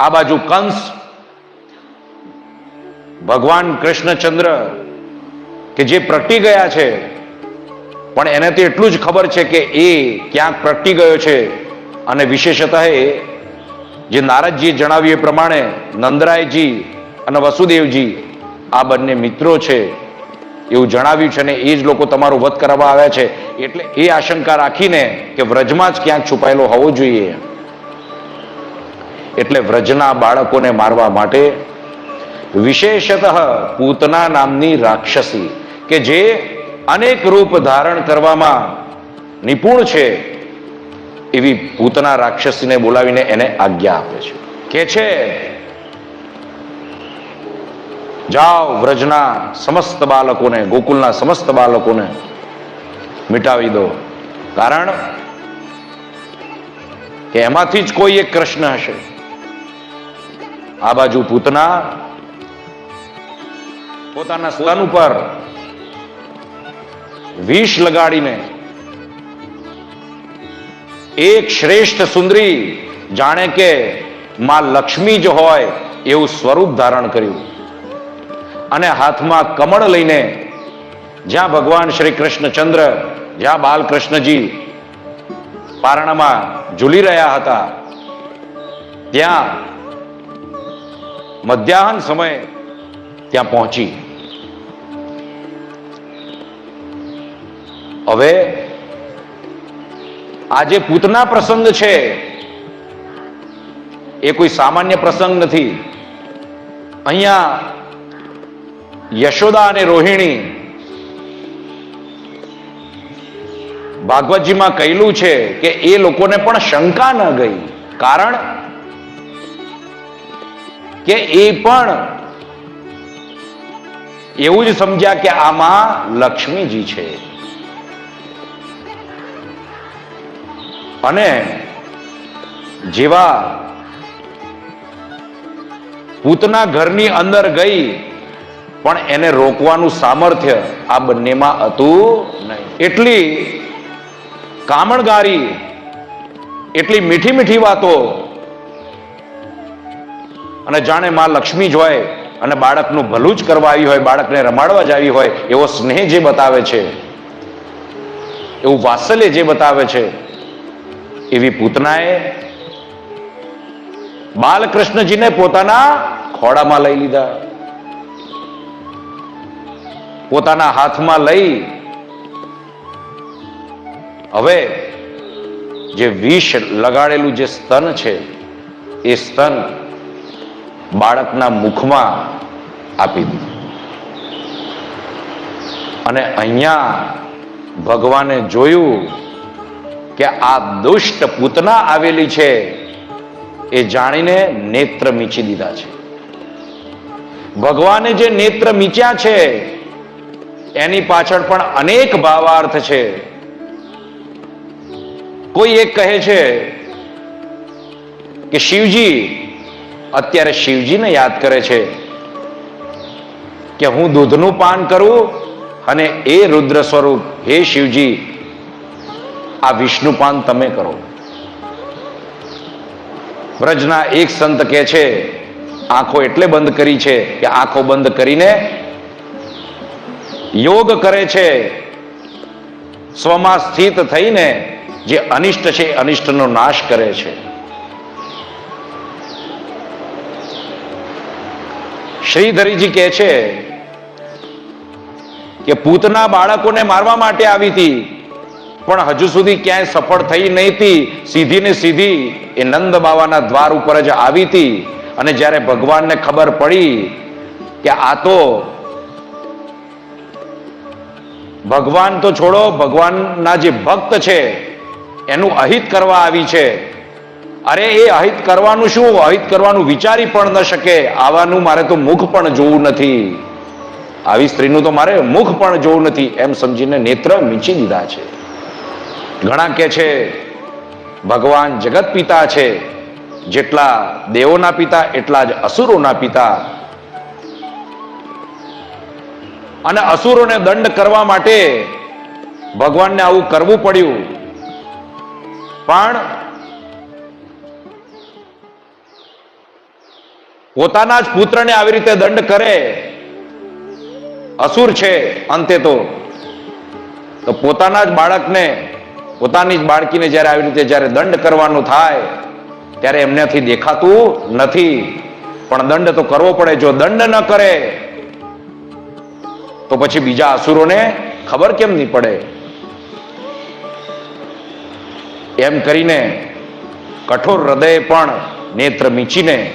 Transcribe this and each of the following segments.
આ બાજુ કંસ, ભગવાન કૃષ્ણચંદ્ર, કે જે પ્રગટી ગયા છે, પણ એને તો એટલું જ ખબર છે કે એ ક્યાંક પ્રગટી ગયો છે. અને વિશેષતઃ જે નારદજીએ જણાવ્યું એ પ્રમાણે નંદરાયજી અને વસુદેવજી આ બંને મિત્રો છે. એવું જણાવ્યું છે ને એ જ લોકો તમારો વધ કરવા આવ્યા છે. એટલે એ આશંકા રાખીને કે વ્રજમાં જ ક્યાંક છુપાયેલો હોવો જોઈએ. એટલે વ્રજના બાળકોને મારવા માટે વિશેષતઃ પૂતના નામની રાક્ષસી કે જે અનેક રૂપ ધારણ કરવામાં નિપુણ છે, એવી પૂતના રાક્ષસીને બોલાવીને એને આજ્ઞા આપે છે. કે છે, જાઓ વ્રજના સમસ્ત બાળકોને, ગોકુલના સમસ્ત બાળકોને મિટાવી દો. કારણ કે એમાંથી જ કોઈ એક કૃષ્ણ હશે. આ બાજુ પૂતના પોતાના સ્તન ઉપર વિષ લગાડીને એક શ્રેષ્ઠ સુંદરી જાણે કે માં લક્ષ્મી જ હોય એવું સ્વરૂપ ધારણ કર્યું. અને હાથમાં કમળ લઈને જ્યાં ભગવાન શ્રી કૃષ્ણચંદ્ર, જ્યાં બાલકૃષ્ણજી પારણામાં ઝૂલી રહ્યા હતા, ત્યાં મધ્યાહન સમયે ત્યાં પહોંચી. હવે આ જે પૂતના પ્રસંગ છે, એ કોઈ સામાન્ય પ્રસંગ નથી. અહીંયા યશોદા અને રોહિણી ભાગવતજીમાં કહેલું છે કે એ લોકોને પણ શંકા ન ગઈ. કારણ કે એ પણ એવું જ સમજ્યા કે આમાં લક્ષ્મીજી છે. અને જેવા પૂતના ઘરની અંદર ગઈ, પણ એને રોકવાનું સામર્થ્ય આ બંનેમાં હતું નહીં. એટલી કામણગારી, એટલી મીઠી મીઠી વાતો અને જાણે માં લક્ષ્મી જ હોય અને બાળકનું ભલું જ કરવા આવી હોય, બાળકને રમાડવા જ આવી હોય, એવો સ્નેહ જે બતાવે છે, એવું વાત્સલ્ય જે બતાવે છે, એવી પૂતનાએ બાલકૃષ્ણજીને પોતાના ખોડામાં લઈ લીધા. પોતાના હાથમાં લઈ હવે જે વિષ લગાડેલું જે સ્તન છે, એ સ્તન બાળકના મુખમાં આપી દીધું. અને અહીંયા ભગવાને જોયું કે આ દુષ્ટ પૂતના આવેલી છે એ જાણીને નેત્ર મીચી દીધા છે. ભગવાને જે નેત્ર મીચ્યા છે, એની પાછળ પણ અનેક ભાવાર્થ છે. કોઈ એક કહે છે કે શિવજી અત્યારે શિવજીને યાદ કરે છે કે હું દૂધનું પાન કરું અને એ રુદ્ર સ્વરૂપ, હે શિવજી, આ વિષ્ણુ પાન તમે કરો. વ્રજના એક સંત કે છે, આંખો એટલે બંધ કરી છે કે આંખો બંધ કરીને યોગ કરે છે. સ્વમાં સ્થિત થઈને જે અનિષ્ટ છે, અનિષ્ટનો નાશ કરે છે. શ્રીધરીજી કહે છે કે પૂતના બાળકોને મારવા માટે આવી હતી, પણ હજુ સુધી ક્યાંય સફળ થઈ નહીં હતી. સીધી ને સીધી એ નંદ બાવાના દ્વાર ઉપર જ આવી હતી. અને જ્યારે ભગવાનને ખબર પડી કે આ તો ભગવાન તો છોડો, ભગવાનના જે ભક્ત છે, એનું અહિત કરવા આવી છે. અરે એ અહિત કરવાનું શું? અહિત કરવાનું વિચારી પણ ન શકે. આવાનું મારે તો મુખ પણ જોવું નથી. આવી સ્ત્રીનું તો મારે મુખ પણ જોવું નથી. એમ સમજીને નેત્ર મીંચી દીધા છે. ઘણા કે છે, ભગવાન જગત પિતા છે. જેટલા દેવોના પિતા, એટલા જ અસુરોના પિતા. અને અસુરોને દંડ કરવા માટે ભગવાનને આવું કરવું પડ્યું. પણ પોતાના જ પુત્રને આવી રીતે દંડ કરે. અસુર છે અંતે તો. તો પોતાના જ બાળકને, પોતાની જ બાળકીને જ્યારે આવી રીતે જ્યારે દંડ કરવાનું થાય, ત્યારે એમનાથી દેખાતું નથી. પણ દંડ તો કરવો પડે, જો દંડ ન કરે, તો પછી બીજા અસુરોને ખબર કેમ નહીં પડે? એમ કરીને કઠોર હૃદય પણ નેત્ર મીચીને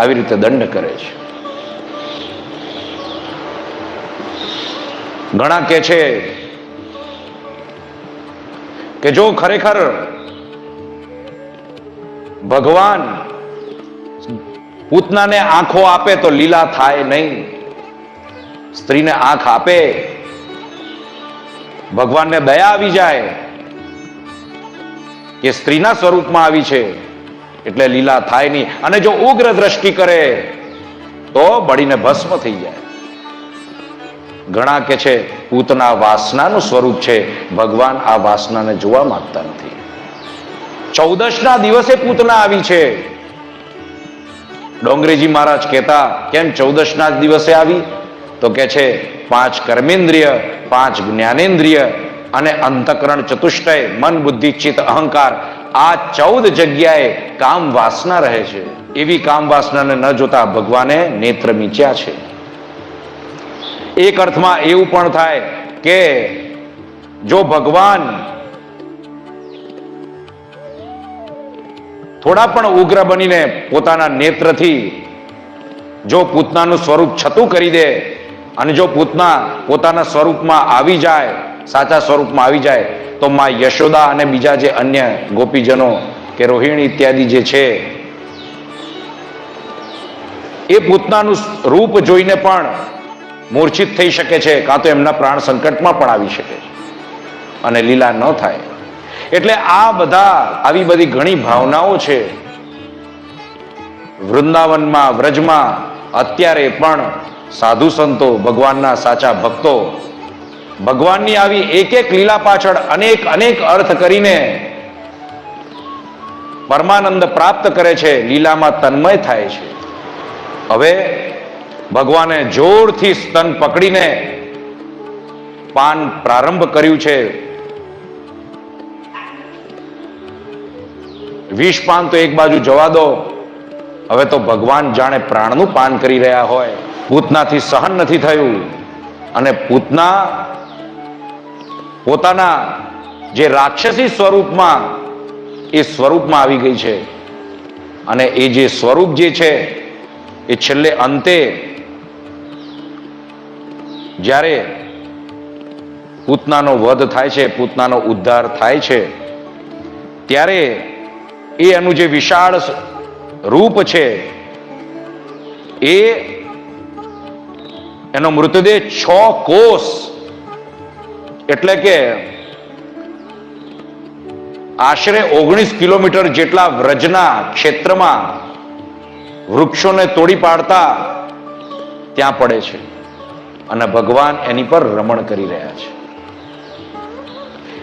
આવી રીતે દંડ કરે છે. ઘણા કે છે કે જો ખરેખર ભગવાન પૂતનાને આંખો આપે તો લીલા થાય નહીં, સ્ત્રીને આંખ આપે, ભગવાનને દયા આવી જાય કે સ્ત્રીના સ્વરૂપમાં આવી છે. એટલે લીલા થાય નહીં. અને જો ઉગ્ર દ્રષ્ટિ કરે, તો બળીને ભસ્મ થઈ જાય. ઘણા કે છે પૂતના વાસનાનું સ્વરૂપ છે. ભગવાન આ વાસનાને જોવા માંગતા નથી. ચૌદશના દિવસે પૂતના આવી છે. ડોંગરેજી મહારાજ કહેતા, કેમ ચૌદશના જ દિવસે આવી? તો કે છે, પાંચ કર્મેન્દ્રિય, પાંચ જ્ઞાનેન્દ્રિય અને અંતકરણ ચતુષ્ટય, મન બુદ્ધિ ચિત્ત અહંકાર. આ ચૌદ જગ્યાએ કામ વાસના રહે છે, એવી કામ વાસનાને ન જોતા ભગવાને નેત્ર મીચ્યા છે. એક અર્થમાં એવું પણ થાય કે જો ભગવાન થોડા પણ ઉગ્ર બનીને પોતાના નેત્રથી જો પૂતનાનું સ્વરૂપ છતું કરી દે અને જો પૂતના પોતાના સ્વરૂપમાં આવી જાય, સાચા સ્વરૂપમાં આવી જાય, તો માં યશોદા અને બીજા જે અન્ય ગોપીજનો કે રોહિણી ઇત્યાદિ જે છે, એ પૂતનાનું રૂપ જોઈને પણ મૂર્છિત થઈ શકે છે, કાં તો એમના પ્રાણ સંકટમાં પણ આવી શકે છે અને લીલા ન થાય. એટલે આ બધા આવી બધી ઘણી ભાવનાઓ છે. વૃંદાવનમાં, વ્રજમાં અત્યારે પણ સાધુ સંતો, ભગવાનના સાચા ભક્તો, ભગવાનની આવી એક એક લીલા પાછળ અનેક અનેક અર્થ કરીને પરમાનંદ પ્રાપ્ત કરે છે, લીલામાં તન્મય થાય છે. હવે ભગવાને જોરથી સ્તન પકડીને પાન પ્રારંભ કર્યું છે. વિષ પાન તો એક બાજુ જવા દો. હવે તો ભગવાન જાણે પ્રાણનું પાન કરી રહ્યા હોય. પૂતનાથી સહન નથી થયું. અને પૂતના પોતાના જે રાક્ષસી સ્વરૂપમાં એ સ્વરૂપમાં આવી ગઈ છે. અને એ જે સ્વરૂપ જે છે, એ છેલ્લે અંતે જ્યારે પૂતનાનો વધ થાય છે, પૂતનાનો ઉદ્ધાર થાય છે, ત્યારે એ એનું જે વિશાળ રૂપ છે, એ એનો મૃતદેહ છ કોષ, એટલે કે આશરે ઓગણીસ કિલોમીટર જેટલા વ્રજના ક્ષેત્રમાં વૃક્ષોને તોડી પાડતા ત્યાં પડે છે અને ભગવાન એની પર રમણ કરી રહ્યા છે.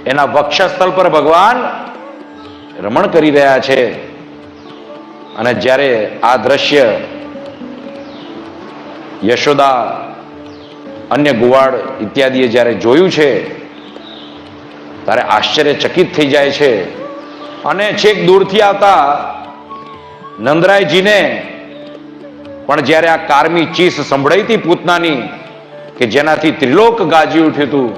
એના વક્ષસ્થળ પર ભગવાન રમણ કરી રહ્યા છે અને જ્યારે આ દ્રશ્ય યશોદા, અન્ય ગુવાડ ઇત્યાદિએ જ્યારે જોયું છે ત્યારે આશ્ચર્યચકિત થઈ જાય છે. અને છેક દૂરથી આવતા નંદરાયજીને પણ જ્યારે આ કારમી ચીસ સંભળાઈ હતી પૂતનાની કે જેનાથી ત્રિલોક ગાજી ઉઠ્યું હતું.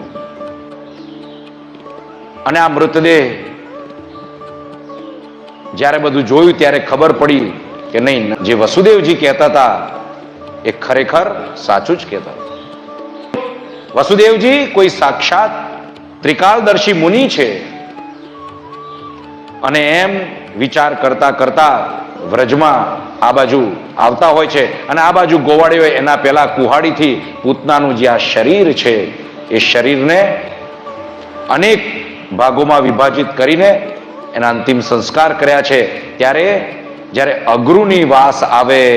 અને આ મૃતદેહ જ્યારે બધું જોયું ત્યારે ખબર પડી કે નહીં, જે વસુદેવજી કહેતા હતા, એ ખરેખર સાચું જ કહેતા વસુદેવજી કોઈ સાક્ષાત ત્રિકાળદર્શી મુનિ છે. અને એમ વિચાર કરતા કરતા વ્રજમાં આ બાજુ આવતા હોય છે. અને આ બાજુ ગોવાળી હોય એના પહેલા કુહાડીથી પૂતનાનું જે આ શરીર છે, એ શરીરને અનેક ભાગોમાં વિભાજિત કરીને એના અંતિમ સંસ્કાર કર્યા છે. ત્યારે જ્યારે અગ્રુની વાસ આવે,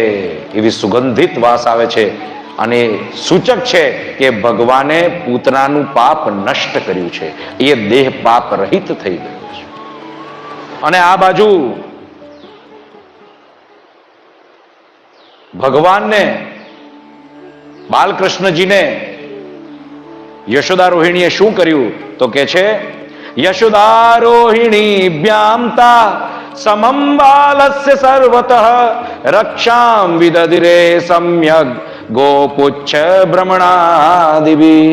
એવી સુગંધિત વાસ આવે છે. અને સૂચક છે કે ભગવાને પૂતનાનું પાપ નષ્ટ કર્યું છે. એ દેહ પાપ રહિત થઈ ગયો છે. અને આ બાજુ ભગવાનને, બાલકૃષ્ણજીને યશોદા રોહિણીએ શું કર્યું? તો કે છે, યશોદા રોહિણી બ્યામતા સમમ બાલસ્ય સર્વતઃ રક્ષામ વિદધિરે સમ્યક ગોપુચ્છ ભ્રમણાદિબી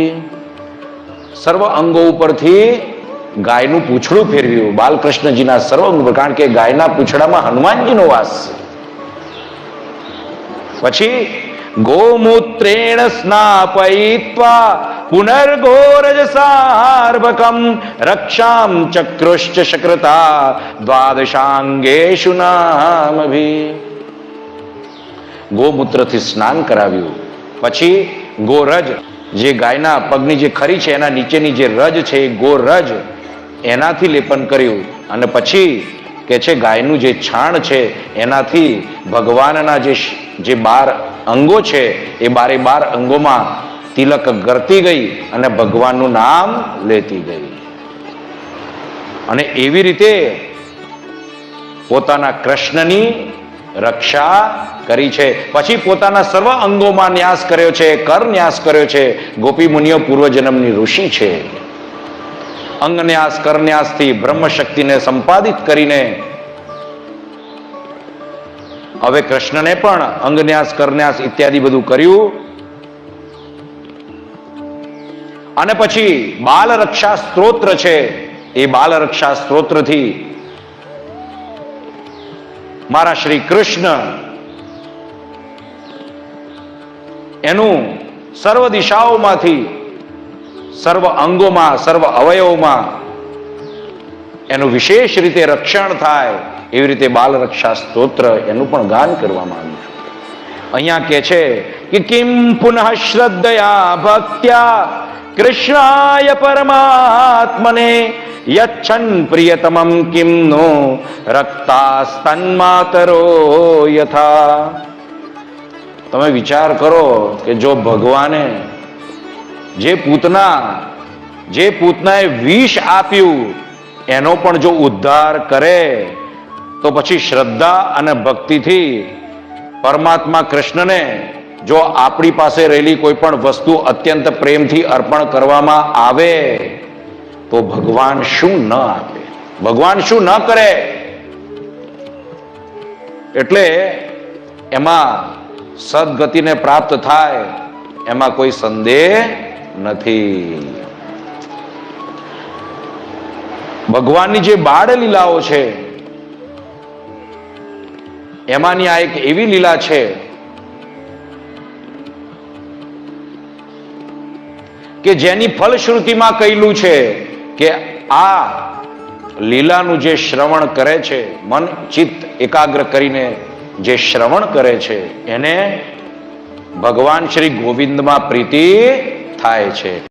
સર્વ અંગો ઉપરથી ગાયનું પૂછડું ફેરવ્યું. બાલકૃષ્ણજીના સર્વ અંગ કારણ કે ગાયના પૂછડામાં હનુમાનજીનો વાસ પછી ગોમૂત્રેણ સ્નાપયિત્વા પુનર્ગોરજ સાર્વકમ રક્ષામ ચક્રુશ્ચ શક્રતા દ્વાદશાંગેશુ નામભી. ગોમૂત્રથી સ્નાન કરાવ્યું. પછી ગોરજ, જે ગાયના પગની જે ખરી છે, એના નીચેની જે રજ છે, એ ગોરજ એનાથી લેપન કર્યું. અને પછી કે છે, ગાયનું જે છાણ છે, એનાથી ભગવાનના જે જે બાર અંગો છે, એ બારે બાર અંગોમાં તિલક ગરતી ગઈ અને ભગવાનનું નામ લેતી ગઈ. અને એવી રીતે પોતાના કૃષ્ણની રક્ષા કરી છે. પછી પોતાના સર્વ અંગોમાં ન્યાસ કર્યો છે, કર ન્યાસ કર્યો છે. ગોપી મુનિઓ પૂર્વજન્મની ઋષિ છે. અંગ ન્યાસ, કર ન્યાસથી બ્રહ્મ શક્તિને સંપાદિત કરીને હવે કૃષ્ણને પણ અંગન્યાસ કરન્યાસ ઇત્યાદિ બધું કર્યું. અને પછી બાલ રક્ષા સ્ત્રોત્ર છે. એ બાલ રક્ષા સ્ત્રોત્રથી મારા શ્રી કૃષ્ણ એનું સર્વ દિશાઓમાંથી, સર્વ અંગોમાં, સર્વ અવયવોમાં એનું વિશેષ રીતે રક્ષણ થાય, એવી રીતે બાલ રક્ષા સ્તોત્ર એનું પણ ગાન કરવામાં આવ્યું અહીંયા કે છે કે કિમ પુનઃ શ્રદ્ધયા ભક્ત્યા કૃષ્ણાય પરમાત્મને યચ્છન પ્રિયતમમ કિમ નો રક્તાસ્તન્માતરો યથા તમે વિચાર કરો કે જો ભગવાને જે પૂતના, જે પૂતનાએ વિષ આપ્યું, એનો પણ જો ઉદ્ધાર કરે, તો પછી શ્રદ્ધા અને ભક્તિથી પરમાત્મા કૃષ્ણને જો આપણી પાસે રહેલી કોઈ પણ વસ્તુ અત્યંત પ્રેમથી અર્પણ કરવામાં આવે તો ભગવાન શું ન આપે? ભગવાન શું ન કરે? એટલે એમાં સદગતિને પ્રાપ્ત થાય, એમાં કોઈ સંદેહ નથી. ભગવાનની જે બાળ લીલાઓ છે, એમાંની આ એક એવી લીલા છે, કે જેની ફલશ્રુતિમાં કહેલું છે કે આ લીલાનું જે શ્રવણ કરે છે, મન ચિત્ત એકાગ્ર કરીને જે શ્રવણ કરે છે, એને ભગવાન શ્રી ગોવિંદમાં પ્રીતિ થાય છે.